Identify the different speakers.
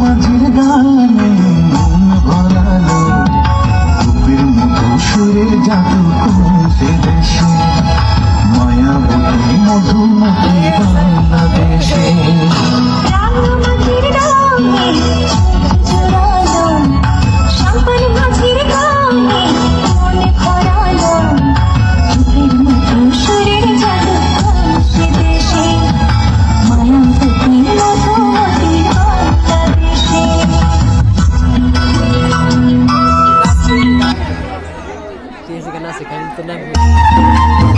Speaker 1: মাঝির গানে মন ভরালো রূপের মতো সুরে জাদু করতে দেশে। মায়া বলে মধুমতি বাংলাদেশে।
Speaker 2: না সেখানে তো না